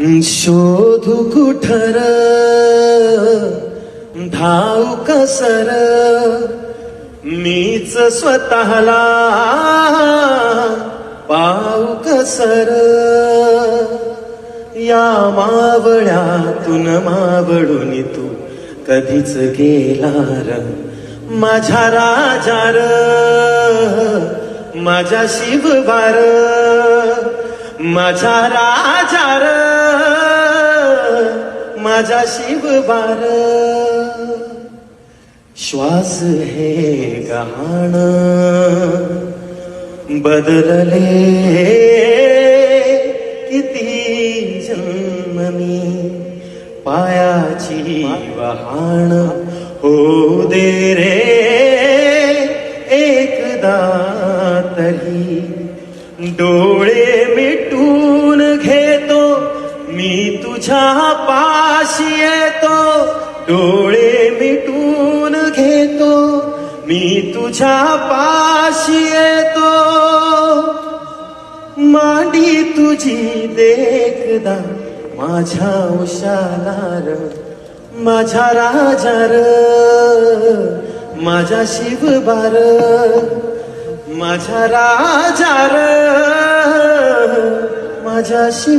शोधू कुठर धाव कसर मीच स्वतःला पाव कसर या मावळ्यातून मावळून तू कधीच गेला र? माझ्या राजार माझ्या शिवबार माझ्या राजार राजा शिव बार. श्वास हे गहाण. बदलले किती जन्मनी. पायाची वहाण. हो दे रे एकदा तरी. डोळे तुझ्या पाशी येतो डोळे मिटून घेतो मी तुझ्या पाशी येतो. मांडी तुझी देखदा माझ्या उशालार माझ्या राजार माझ्या शिवबार माझ्या राजार माझ्या शिव